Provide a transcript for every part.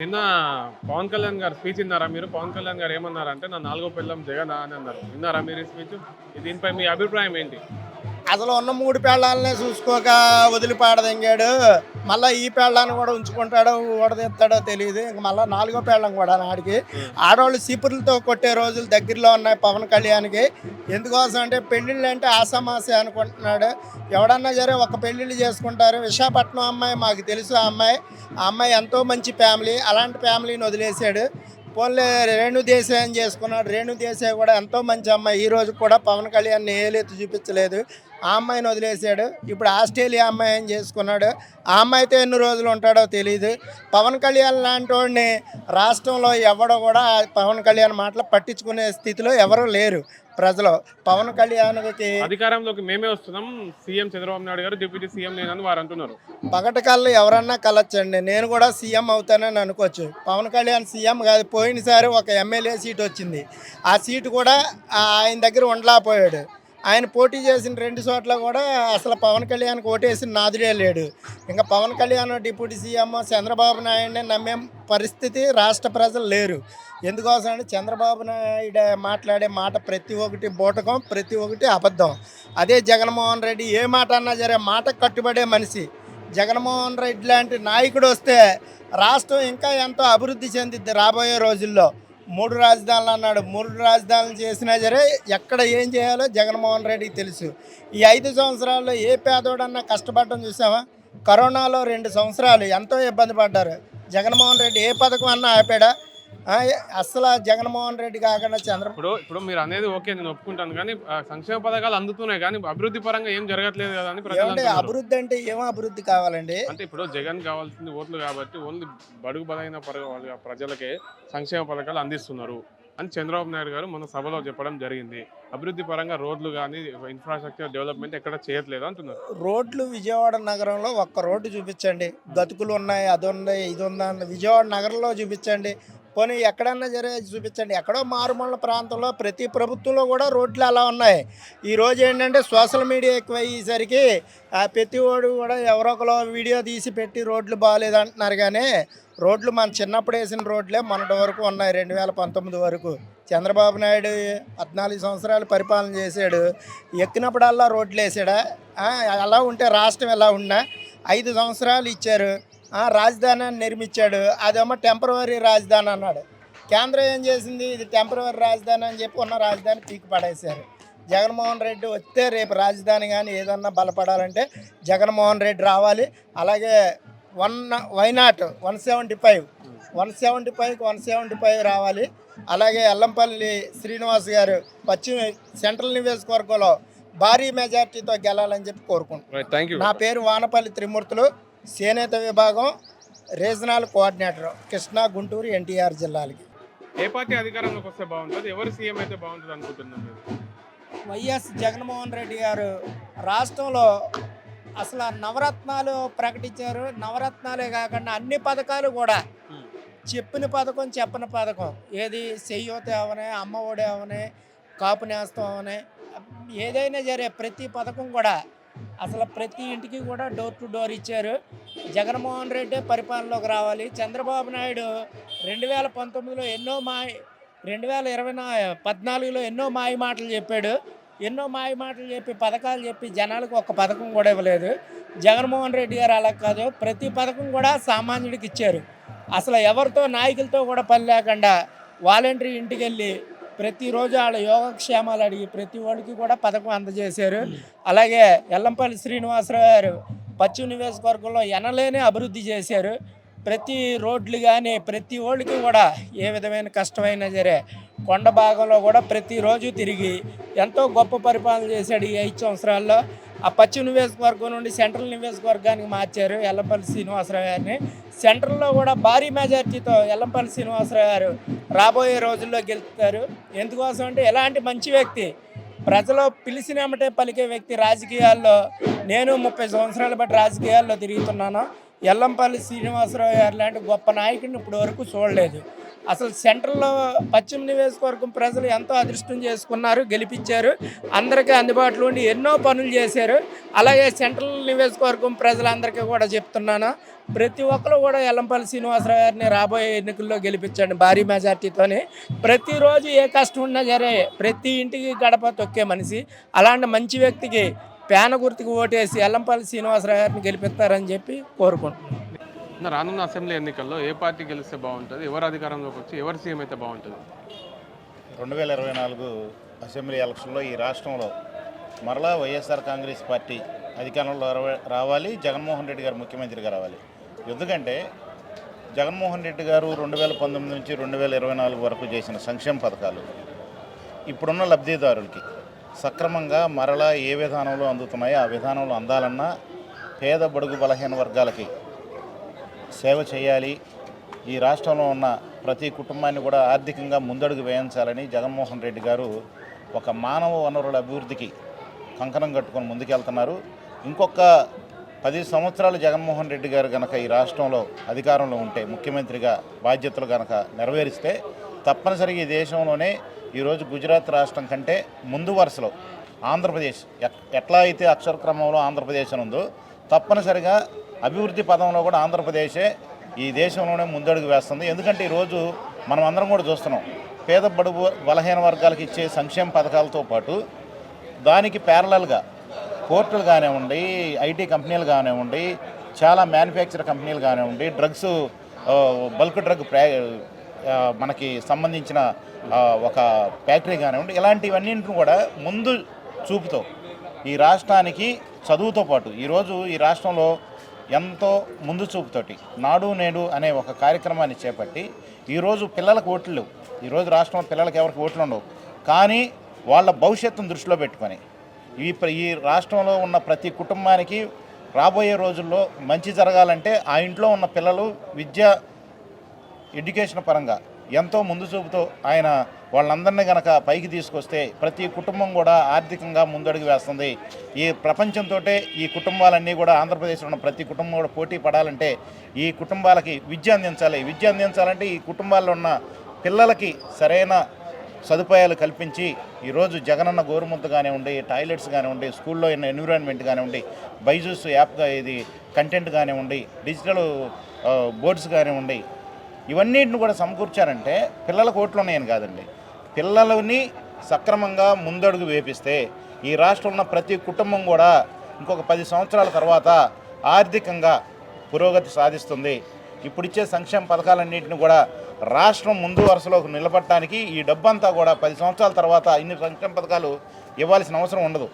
నిన్న పవన్ కళ్యాణ్ గారు స్పీచ్ విన్నారా మీరు? పవన్ కళ్యాణ్ గారు ఏమన్నారంటే నా నాలుగో పిల్లం జగన్ అని అన్నారు. విన్నారా మీరు స్పీచ్? దీనిపై మీ అభిప్రాయం ఏంటి? అసలు ఉన్న మూడు పేళ్ళాలనే చూసుకోక వదిలిపాడదెంగాడు మళ్ళీ ఈ పేళ్ళాన్ని కూడా ఉంచుకుంటాడో ఊడదెత్తాడో తెలియదు ఇంక మళ్ళీ నాలుగో పేళ్ళం కూడా నాడికి. ఆడవాళ్ళు సీపులతో కొట్టే రోజులు దగ్గరలో ఉన్నాయి పవన్ కళ్యాణ్కి. ఎందుకోసం అంటే పెళ్ళిళ్ళు అంటే ఆసామాసే అనుకుంటున్నాడు. ఎవడన్నా సరే ఒక పెళ్ళిళ్ళు చేసుకుంటారు. విశాఖపట్నం అమ్మాయి మాకు తెలుసు ఆ అమ్మాయి. ఆ అమ్మాయి ఎంతో మంచి ఫ్యామిలీ. అలాంటి ఫ్యామిలీని వదిలేశాడు. పోన్లే రేణు దేశాయని చేసుకున్నాడు. రేణు దేశాయ్ కూడా ఎంతో మంచి అమ్మాయి. ఈ రోజు కూడా పవన్ కళ్యాణ్ ఏలెత్తి చూపించలేదు. ఆ అమ్మాయిని వదిలేశాడు. ఇప్పుడు ఆస్ట్రేలియా అమ్మాయి ఏం చేసుకున్నాడు? ఆ అమ్మాయితో ఎన్ని రోజులు ఉంటాడో తెలియదు పవన్ కళ్యాణ్ లాంటి వాడిని రాష్ట్రంలో ఎవడో కూడా పవన్ కళ్యాణ్ మాటలు పట్టించుకునే స్థితిలో ఎవరు లేరు ప్రజలు. పవన్ కళ్యాణ్కి అధికారంలోకి మేమే వస్తున్నాం. సీఎం చంద్రబాబు నాయుడు గారు డిప్యూటీ సీఎం వారు అంటున్నారు. పగటి కళ్ళు ఎవరన్నా కలొచ్చండి నేను కూడా సీఎం అవుతానని అనుకోవచ్చు. పవన్ కళ్యాణ్ సీఎం కాదు పోయినసారి ఒక ఎమ్మెల్యే సీట్ వచ్చింది. ఆ సీటు కూడా ఆయన దగ్గర ఉండలేకపోయాడు. ఆయన పోటీ చేసిన రెండు చోట్ల కూడా అసలు పవన్ కళ్యాణ్కి ఓటేసిన నాదుడే లేడు. ఇంకా పవన్ కళ్యాణ్ డిప్యూటీ సీఎం చంద్రబాబు నాయుడిని నమ్మే పరిస్థితి రాష్ట్ర ప్రజలు లేరు. ఎందుకోసం అంటే చంద్రబాబు నాయుడు మాట్లాడే మాట ప్రతి ఒక్కటి బూటకం ప్రతి ఒక్కటి అబద్ధం. అదే జగన్మోహన్ రెడ్డి ఏ మాట అన్నా సరే మాట కట్టుబడే మనిషి. జగన్మోహన్ రెడ్డి లాంటి నాయకుడు వస్తే రాష్ట్రం ఇంకా ఎంతో అభివృద్ధి చెందిద్ది రాబోయే రోజుల్లో. మూడు రాజధానులు అన్నాడు. మూడు రాజధానులు చేసినా సరే ఎక్కడ ఏం చేయాలో జగన్మోహన్ రెడ్డికి తెలుసు. ఈ ఐదు సంవత్సరాల్లో ఏ పేదోడన్నా కష్టపడడం చూసావా? కరోనాలో రెండు సంవత్సరాలు ఎంతో ఇబ్బంది పడ్డారు. జగన్మోహన్ రెడ్డి ఏ పథకం అన్నా ఆపాడా? అసలు జగన్మోహన్ రెడ్డి కాకుండా చంద్ర ఇప్పుడు ఇప్పుడు మీరు అనేది ఓకే నేను ఒప్పుకుంటాను. కానీ సంక్షేమ పథకాలు అందుతున్నాయి. కానీ అభివృద్ధి పరంగా ఏం జరగట్లేదు కదా అని. అభివృద్ధి అంటే ఏం అభివృద్ధి కావాలండి? అంటే ఇప్పుడు జగన్ కావాల్సింది ఓట్లు కాబట్టి ఓన్లీ బడుగు బలైన ప్రజలకే సంక్షేమ పథకాలు అందిస్తున్నారు అని చంద్రబాబు నాయుడు గారు మన సభలో చెప్పడం జరిగింది. అభివృద్ధి పరంగా రోడ్లు కానీ ఇన్ఫ్రాస్ట్రక్చర్ డెవలప్మెంట్ ఎక్కడ చేయట్లేదు అంటున్నారు. రోడ్లు విజయవాడ నగరంలో ఒక్క రోడ్డు చూపించండి. గతుకులు ఉన్నాయి అది ఉంది ఇది ఉందా విజయవాడ నగరంలో చూపించండి. పోనీ ఎక్కడన్నా జరిగే చూపించండి. ఎక్కడో మారుమూల ప్రాంతంలో ప్రతి ప్రభుత్వంలో కూడా రోడ్లు అలా ఉన్నాయి. ఈ రోజు ఏంటంటే సోషల్ మీడియా ఎక్కువ అయ్యేసరికి ప్రతి వాడు కూడా ఎవరో ఒకరు వీడియో తీసి పెట్టి రోడ్లు బాగాలేదు అంటున్నారు కానీ రోడ్లు మన చిన్నప్పుడు వేసిన రోడ్లే మొన్నటి వరకు ఉన్నాయి రెండు వేల పంతొమ్మిది వరకు. చంద్రబాబు నాయుడు పద్నాలుగు సంవత్సరాలు పరిపాలన చేశాడు. ఎక్కినప్పుడల్లా రోడ్లు వేసాడా అలా ఉంటే రాష్ట్రం ఎలా ఉన్నా? ఐదు సంవత్సరాలు ఇచ్చారు. ఆ, రాజధాని అని నిర్మించాడు. అదేమో టెంపరవరీ రాజధాని అన్నాడు. కేంద్రం ఏం చేసింది? ఇది టెంపరవరీ రాజధాని అని చెప్పి ఉన్న రాజధాని పీకి పడేశారు. జగన్మోహన్ రెడ్డి వస్తే రేపు రాజధాని కానీ ఏదన్నా బలపడాలంటే జగన్మోహన్ రెడ్డి రావాలి. అలాగే one why not one seventy five one seventy ఫైవ్కి వన్ సెవెంటీ ఫైవ్ రావాలి. అలాగే అల్లంపల్లి శ్రీనివాస్ గారు పశ్చిమ సెంట్రల్ నియోజకవర్గంలో భారీ మెజార్టీతో గెలాలని చెప్పి కోరుకుంటున్నాను. రైట్ థ్యాంక్ యూ నా పేరు వానపల్లి త్రిమూర్తులు. చేనేత విభాగం regional coordinator Krishna Guntur NTR జిల్లాలకి. ఏ పార్టీ అధికారంలోకి వస్తే బాగుంటుంది? ఎవరు సీఎం అయితే బాగుంటుంది అనుకుంటున్నారు వైఎస్ జగన్మోహన్ రెడ్డి గారు రాష్ట్రంలో అసలు నవరత్నాలు ప్రకటించారు. నవరత్నాలే కాకుండా అన్ని పథకాలు కూడా చెప్పిన పథకం చెప్పని పథకం. ఏది చెయ్యోతే అవనే అమ్మ ఒడి అవనే కాపు నేస్తం అవనే ఏదైనా సరే ప్రతి పథకం కూడా అసలు ప్రతి ఇంటికి కూడా డోర్ టు డోర్ ఇచ్చారు. జగన్మోహన్ రెడ్డి పరిపాలనలోకి రావాలి. చంద్రబాబు నాయుడు రెండు వేల పంతొమ్మిదిలో ఎన్నో మా రెండు వేల ఇరవై నా పద్నాలుగులో ఎన్నో మాయ మాటలు చెప్పాడు. ఎన్నో మాయ మాటలు చెప్పి పథకాలు చెప్పి జనాలకు ఒక పథకం కూడా ఇవ్వలేదు. జగన్మోహన్ రెడ్డి గారు అలా కాదు. ప్రతి పథకం కూడా సామాన్యుడికి ఇచ్చారు. అసలు ఎవరితో నాయకులతో కూడా పని లేకుండా వాలంటరీ ఇంటికి వెళ్ళి ప్రతిరోజు వాళ్ళ యోగక్షేమాలు అడిగి ప్రతి వాడికి కూడా పథకం అందజేశారు. అలాగే ఎల్లంపల్లి శ్రీనివాసరావు గారు పశ్చిమ నియోజకవర్గంలో ఎనలేని అభివృద్ధి చేశారు. ప్రతి రోడ్లు కానీ ప్రతి ఓళ్ళకి కూడా ఏ విధమైన కష్టమైనా సరే కొండ భాగంలో కూడా ప్రతిరోజు తిరిగి ఎంతో గొప్ప పరిపాలన చేశాడు ఈ ఐదు సంవత్సరాల్లో. ఆ పశ్చిమ నియోజకవర్గం నుండి సెంట్రల్ నియోజకవర్గానికి మార్చారు ఎల్లంపల్లి శ్రీనివాసరావు గారిని. సెంట్రల్లో కూడా భారీ మెజార్టీతో ఎల్లంపల్లి శ్రీనివాసరావు గారు రాబోయే రోజుల్లో గెలుస్తారు. ఎందుకోసం అంటే ఎలాంటి మంచి వ్యక్తి ప్రజలు పిలిచినమ్మటే పలికే వ్యక్తి రాజకీయాల్లో నేను ముప్పై సంవత్సరాల బట్టి రాజకీయాల్లో తిరుగుతున్నాను. ఎల్లంపల్లి శ్రీనివాసరావు గారు లాంటి గొప్ప నాయకుడిని ఇప్పటి వరకు చూడలేదు. అసలు సెంట్రల్లో పశ్చిమ నియోజకవర్గం ప్రజలు ఎంతో అదృష్టం చేసుకున్నారు గెలిపించారు. అందరికీ అందుబాటులో ఉండి ఎన్నో పనులు చేశారు. అలాగే సెంట్రల్ నియోజకవర్గం ప్రజలందరికీ కూడా చెప్తున్నాను. ప్రతి ఒక్కరు కూడా ఎల్లంపల్లి శ్రీనివాసరావు గారిని రాబోయే ఎన్నికల్లో గెలిపించండి భారీ మెజార్టీతోని. ప్రతిరోజు ఏ కష్టం ఉన్నా సరే ప్రతి ఇంటికి గడప తొక్కే మనిషి. అలాంటి మంచి వ్యక్తికి పేన గుర్తుకు ఓటేసి ఎల్లంపల్లి శ్రీనివాసరావు గారిని గెలిపిస్తారని చెప్పి కోరుకుంటున్నాను. రానున్న అసెంబ్లీ ఎన్నికల్లో ఏ పార్టీ గెలిస్తే బాగుంటుంది? ఎవరు అధికారంలోకి వచ్చి ఎవరు సీఎం అయితే బాగుంటుంది? రెండు వేల ఇరవై నాలుగు అసెంబ్లీ ఎలక్షన్లో ఈ రాష్ట్రంలో మరలా వైఎస్ఆర్ కాంగ్రెస్ పార్టీ అధికారంలో రావాలి. జగన్మోహన్ రెడ్డి గారు ముఖ్యమంత్రిగా రావాలి. ఎందుకంటే జగన్మోహన్ రెడ్డి గారు రెండు వేల పంతొమ్మిది నుంచి రెండు వేల ఇరవై నాలుగు వరకు చేసిన సంక్షేమ పథకాలు ఇప్పుడున్న లబ్ధిదారులకి సక్రమంగా మరలా ఏ విధానంలో అందుతున్నాయో ఆ విధానంలో అందాలన్నా పేద బడుగు బలహీన వర్గాలకి సేవ చేయాలి. ఈ రాష్ట్రంలో ఉన్న ప్రతి కుటుంబాన్ని కూడా ఆర్థికంగా ముందడుగు వేయించాలని జగన్మోహన్ రెడ్డి గారు ఒక మానవ వనరుల అభివృద్ధికి కంకణం కట్టుకొని ముందుకెళ్తున్నారు. ఇంకొక పది సంవత్సరాలు జగన్మోహన్ రెడ్డి గారు కనుక ఈ రాష్ట్రంలో అధికారంలో ఉంటే ముఖ్యమంత్రిగా బాధ్యతలు కనుక నెరవేరిస్తే తప్పనిసరిగా ఈ దేశంలోనే ఈరోజు గుజరాత్ రాష్ట్రం కంటే ముందు వరుసలో ఆంధ్రప్రదేశ్ ఎట్లా అయితే అక్షర క్రమంలో ఆంధ్రప్రదేశ్ ఉందో తప్పనిసరిగా అభివృద్ధి పదంలో కూడా ఆంధ్రప్రదేశే ఈ దేశంలోనే ముందడుగు వేస్తుంది. ఎందుకంటే ఈరోజు మనం అందరం కూడా చూస్తున్నాం పేద బడుగు బలహీన వర్గాలకు ఇచ్చే సంక్షేమ పథకాలతో పాటు దానికి ప్యారలల్గా పోర్టులు కానివ్వండి ఐటీ కంపెనీలు కానివ్వండి చాలా మ్యానుఫ్యాక్చర్ కంపెనీలు కానివ్వండి డ్రగ్స్ బల్క్ డ్రగ్ మనకి సంబంధించిన ఒక ఫ్యాక్టరీ కానివ్వండి ఇలాంటివన్నింటిని కూడా ముందు చూపుతో. ఈ రాష్ట్రానికి చదువుతో పాటు ఈరోజు ఈ రాష్ట్రంలో ఎంతో ముందు చూపుతోటి నాడు నేడు అనే ఒక కార్యక్రమాన్ని చేపట్టి ఈరోజు పిల్లలకు ఓట్లు లేవు. ఈరోజు రాష్ట్రంలో పిల్లలకు ఎవరికి ఓట్లు ఉండవు కానీ వాళ్ళ భవిష్యత్తును దృష్టిలో పెట్టుకొని ఈ ప్ర- ఈ రాష్ట్రంలో ఉన్న ప్రతి కుటుంబానికి రాబోయే రోజుల్లో మంచి జరగాలంటే ఆ ఇంట్లో ఉన్న పిల్లలు విద్య ఎడ్యుకేషన్ పరంగా ఎంతో ముందు చూపుతో ఆయన వాళ్ళందరినీ కనుక పైకి తీసుకొస్తే ప్రతి కుటుంబం కూడా ఆర్థికంగా ముందడుగు వేస్తుంది. ఈ ప్రపంచంతో ఈ కుటుంబాలన్నీ కూడా ఆంధ్రప్రదేశ్లో ఉన్న ప్రతి కుటుంబం కూడా పోటీ పడాలంటే ఈ కుటుంబాలకి విద్య అందించాలి. విద్య అందించాలంటే ఈ కుటుంబాల్లో ఉన్న పిల్లలకి సరైన సదుపాయాలు కల్పించి ఈరోజు జగనన్న గోరుముద్ద కానివ్వండి టాయిలెట్స్ కానివ్వండి స్కూల్లో ఉన్న ఎన్విరాన్మెంట్ కానివ్వండి బైజూస్ యాప్గా ఇది కంటెంట్ కానివ్వండి డిజిటల్ బోర్డ్స్ కానివ్వండి ఇవన్నిటిని కూడా సమకూర్చారంటే పిల్లలకు ఓట్లు ఉన్నాయని కాదండి. పిల్లలని సక్రమంగా ముందడుగు వేపిస్తే ఈ రాష్ట్రంలో ఉన్న ప్రతి కుటుంబం కూడా ఇంకొక పది సంవత్సరాల తర్వాత ఆర్థికంగా పురోగతి సాధిస్తుంది. ఇప్పుడిచ్చే సంక్షేమ పథకాలన్నింటిని కూడా రాష్ట్రం ముందు వరుసలోకి నిలబడటానికి ఈ డబ్బంతా కూడా పది సంవత్సరాల తర్వాత ఇన్ని సంక్షేమ పథకాలు ఇవ్వాల్సిన అవసరం ఉండదు.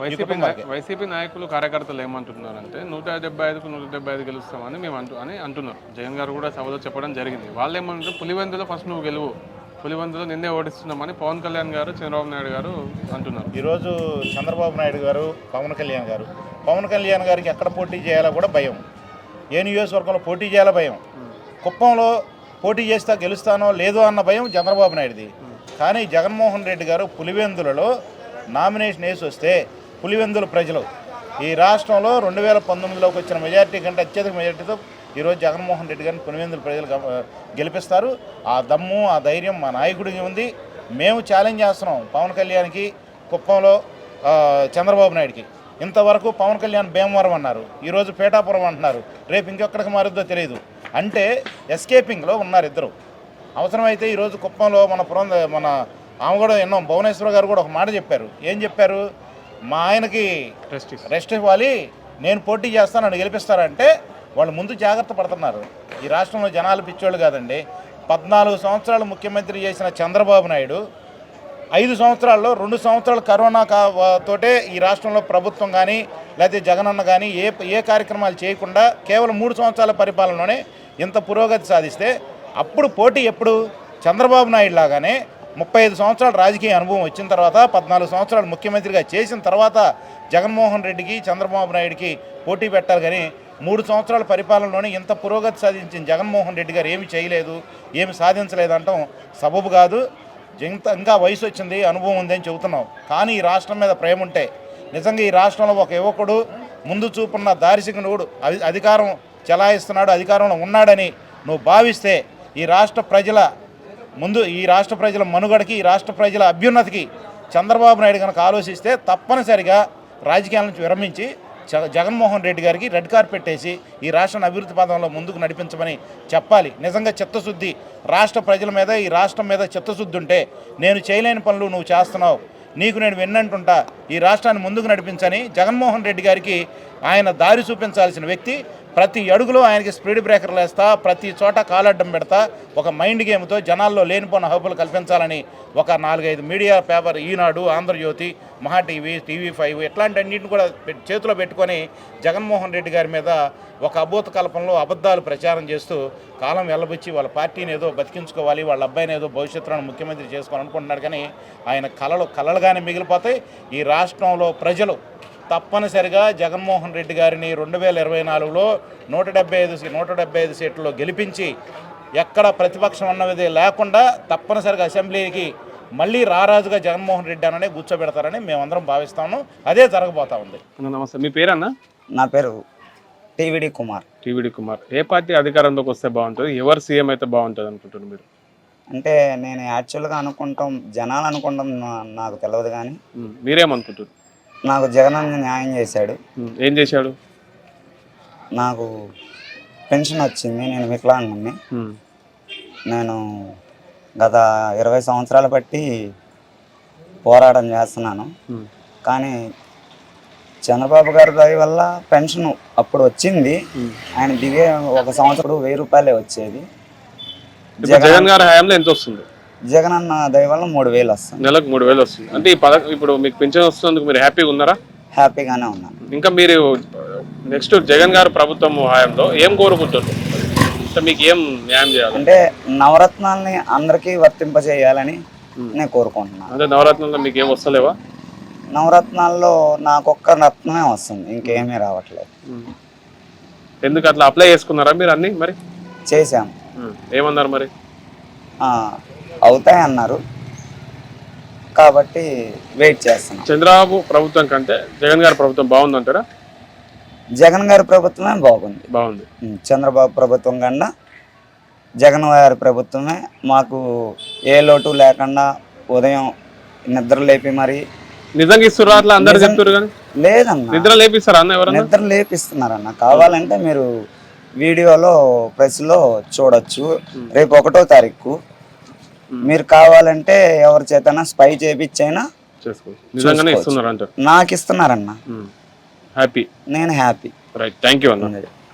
వైసీపీ వైసీపీ నాయకులు కార్యకర్తలు ఏమంటున్నారంటే నూట డెబ్బై ఐదుకు నూట డెబ్బై ఐదు గెలుస్తామని మేము అంటూ అని అంటున్నారు. జగన్ గారు కూడా సభలో చెప్పడం జరిగింది. వాళ్ళు ఏమంటారు పులివెందులో ఫస్ట్ నువ్వు గెలువు. పులివెందులో నిన్నే ఓడిస్తున్నామని పవన్ కళ్యాణ్ గారు చంద్రబాబు నాయుడు గారు అంటున్నారు. ఈరోజు చంద్రబాబు నాయుడు గారు పవన్ కళ్యాణ్ గారు పవన్ కళ్యాణ్ గారికి ఎక్కడ పోటీ చేయాలో కూడా భయం. ఏ నియోజకవర్గంలో పోటీ చేయాలో భయం. కుప్పంలో పోటీ చేస్తా గెలుస్తానో లేదో అన్న భయం చంద్రబాబు నాయుడుది. కానీ జగన్మోహన్ రెడ్డి గారు పులివెందులలో నామినేషన్ వేసి వస్తే పులివెందుల ప్రజలు. ఈ రాష్ట్రంలో రెండు వేల పంతొమ్మిదిలోకి వచ్చిన మెజారిటీ కంటే అత్యధిక మెజార్టీతో ఈరోజు జగన్మోహన్ రెడ్డి గారిని పులివెందుల ప్రజలు గెలిపిస్తారు. ఆ దమ్ము ఆ ధైర్యం మా నాయకుడికి ఉంది. మేము ఛాలెంజ్ చేస్తున్నాం పవన్ కళ్యాణ్కి కుప్పంలో చంద్రబాబు నాయుడుకి. ఇంతవరకు పవన్ కళ్యాణ్ భీమవరం అన్నారు. ఈరోజు పేటాపురం అంటున్నారు. రేపు ఇంకెక్కడికి మారుద్దో తెలియదు. అంటే ఎస్కేపింగ్లో ఉన్నారు ఇద్దరు. అవసరమైతే ఈరోజు కుప్పంలో మన పురం మన ఆమె కూడా విన్నాం భువనేశ్వర గారు కూడా ఒక మాట చెప్పారు. ఏం చెప్పారు? మా ఆయనకి రెస్ట్ ఇవ్వాలి. నేను పోటీ చేస్తాను నన్ను గెలిపిస్తారంటే వాళ్ళు ముందు జాగ్రత్త పడుతున్నారు. ఈ రాష్ట్రంలో జనాలు పిచ్చోళ్ళు కాదండి. పద్నాలుగు సంవత్సరాలు ముఖ్యమంత్రి చేసిన చంద్రబాబు నాయుడు ఐదు సంవత్సరాల్లో రెండు సంవత్సరాలు కరోనా తోటే ఈ రాష్ట్రంలో ప్రభుత్వం కానీ లేకపోతే జగనన్న కానీ ఏ ఏ కార్యక్రమాలు చేయకుండా కేవలం మూడు సంవత్సరాల పరిపాలనలోనే ఇంత పురోగతి సాధిస్తే అప్పుడు పోటీ ఎప్పుడు? చంద్రబాబు నాయుడు లాగానే ముప్పై ఐదు సంవత్సరాలు రాజకీయ అనుభవం వచ్చిన తర్వాత పద్నాలుగు సంవత్సరాలు ముఖ్యమంత్రిగా చేసిన తర్వాత జగన్మోహన్ రెడ్డికి చంద్రబాబు నాయుడికి పోటీ పెట్టాలి కానీ మూడు సంవత్సరాల పరిపాలనలోనే ఇంత పురోగతి సాధించిన జగన్మోహన్ రెడ్డి గారు ఏమి చేయలేదు ఏమి సాధించలేదు అంటాం సబబు కాదు. ఇంత ఇంకా వయసు వచ్చింది అనుభవం ఉంది అని చెబుతున్నావు కానీ ఈ రాష్ట్రం మీద ప్రేమ ఉంటే నిజంగా ఈ రాష్ట్రంలో ఒక యువకుడు ముందు చూపున్న దారిసికునుడు అధి- అధికారం చెలాయిస్తున్నాడు అధికారంలో ఉన్నాడని నువ్వు భావిస్తే ఈ రాష్ట్ర ప్రజల ముందు ఈ రాష్ట్ర ప్రజల మనుగడకి ఈ రాష్ట్ర ప్రజల అభ్యున్నతికి చంద్రబాబు నాయుడు కనుక ఆలోచిస్తే తప్పనిసరిగా రాజకీయాల నుంచి విరమించి జగ జగన్మోహన్ రెడ్డి గారికి రెడ్ కార్పెట్ వేసి ఈ రాష్ట్రాన్ని అభివృద్ధి పదంలో ముందుకు నడిపించమని చెప్పాలి. నిజంగా చిత్తశుద్ధి రాష్ట్ర ప్రజల మీద ఈ రాష్ట్రం మీద చిత్తశుద్ధి ఉంటే నేను చేయలేని పనులు నువ్వు చేస్తున్నావు. నీకు నేను విన్నంటుంటా. ఈ రాష్ట్రాన్ని ముందుకు నడిపించని జగన్మోహన్ రెడ్డి గారికి ఆయన దారి చూపించాల్సిన వ్యక్తి ప్రతి అడుగులో ఆయనకి స్పీడ్ బ్రేకర్లు వేస్తా ప్రతి చోట కాలడ్డం పెడతా ఒక మైండ్ గేమ్తో జనాల్లో లేనిపోయిన హబ్బులు కల్పించాలని ఒక నాలుగైదు మీడియా పేపర్ ఈనాడు ఆంధ్రజ్యోతి మహా టీవీ టీవీ ఫైవ్ ఇట్లాంటి అన్నింటిని కూడా చేతిలో పెట్టుకొని జగన్మోహన్ రెడ్డి గారి మీద ఒక అభూత కల్పనలో అబద్ధాలు ప్రచారం చేస్తూ కాలం వెళ్ళబుచ్చి వాళ్ళ పార్టీని ఏదో బతికించుకోవాలి వాళ్ళ అబ్బాయిని ఏదో భవిష్యత్తులో ముఖ్యమంత్రి చేసుకోవాలనుకుంటున్నాడు కానీ ఆయన కళలు కళలుగానే మిగిలిపోతాయి. ఈ రాష్ట్రంలో ప్రజలు తప్పనిసరిగా జగన్మోహన్ రెడ్డి గారిని రెండు వేల ఇరవై నాలుగులో నూట డెబ్బై ఐదు నూట డెబ్బై ఐదు సీట్లలో గెలిపించి ఎక్కడ ప్రతిపక్షం అన్నది లేకుండా తప్పనిసరిగా అసెంబ్లీకి మళ్ళీ రారాజుగా జగన్మోహన్ రెడ్డి అననే కూర్చోబెడతారని మేమందరం భావిస్తాము అదే జరగబోతా ఉంది. నమస్తే. మీ పేరు అన్న నా పేరు టీవీడి కుమార్. టీవీడి కుమార్. ఏ పార్టీ అధికారంలోకి వస్తే బాగుంటుంది? ఎవరు సీఎం అయితే బాగుంటుంది అనుకుంటున్నారు మీరు? అంటే నేను యాక్చువల్గా అనుకుంటాం జనాలు అనుకుంటాం నాకు తెలియదు కానీ. ఉమ్, మీరేమనుకుంటారు నాకు జగన్ అన్న న్యాయం చేశాడు. ఏం చేశాడు? నాకు పెన్షన్ వచ్చింది నేను వికలాంగుని. నేను గత ఇరవై సంవత్సరాలు బట్టి పోరాటం చేస్తున్నాను. కానీ చంద్రబాబు గారి దయ వల్ల పెన్షన్ అప్పుడు వచ్చింది. ఆయన దిగే ఒక సంవత్సరం వెయ్యి రూపాయలే వచ్చేది. జగన్ గారి హయాంలో ఎంత వస్తుంది? జగన్ అన్న దయ వల్ల మూడు వేలు వస్తుంది. నెలకు మూడు వేలు వస్తుంది. అంటే ఈ పథకం ఇప్పుడు మీకు పింఛన్ వస్తున్నందుకు మీరు హ్యాపీగా ఉన్నారా? హ్యాపీగానే ఉన్నాను. ఇంకా మీరు నెక్స్ట్ జగన్ గారు ప్రభుత్వం హయాంలో ఏం కోరుకుంటున్నారు? అంటే మీకు ఏం న్యాయం చేయాలి? అంటే నవరత్నాల్ని అందరికీ వర్తింపజేయాలని నేను కోరుకుంటున్నాను. అంటే నవరత్నంలో మీకు ఏం వస్తలేవా? నవరత్నాల్లో నాకు ఒక్క రత్నమే వస్తుంది. ఇంకేమీ రావట్లేదు. ఎందుకు అట్లా అప్లై చేసుకున్నారా మీరు అన్ని మరి? చేశాం. ఏమన్నారు మరి? ఆ, అవుతాయి అన్నారు కాబట్టి వెయిట్ చేస్తున్నాం. చంద్రబాబు ప్రభుత్వం కంటే జగన్ గారి ప్రభుత్వం బాగుందంటారా? జగన్ గారి ప్రభుత్వమే బాగుంది. బాగుంది. చంద్రబాబు ప్రభుత్వం కన్నా జగన్ గారి ప్రభుత్వమే మాకు ఏ లోటు లేకుండా ఉదయం నిద్ర లేపి మరి నిజంగా ఇస్తున్నారు అట్లా అందరు నిజం- చెప్తారు కానీ? లేదన్న. నిద్ర లేపిస్తారా అన్న నిద్ర లేపిస్తున్నారన్న. కావాలంటే మీరు వీడియోలో ప్రెస్లో చూడొచ్చు. రేపు ఒకటో తారీఖు మీరు కావాలంటే ఎవరి చేతనా స్పై చేపించైనా అంటారు నాకు ఇస్తున్నారన్న. హ్యాపీ నేను హ్యాపీ రైట్ థ్యాంక్ యూ అన్న.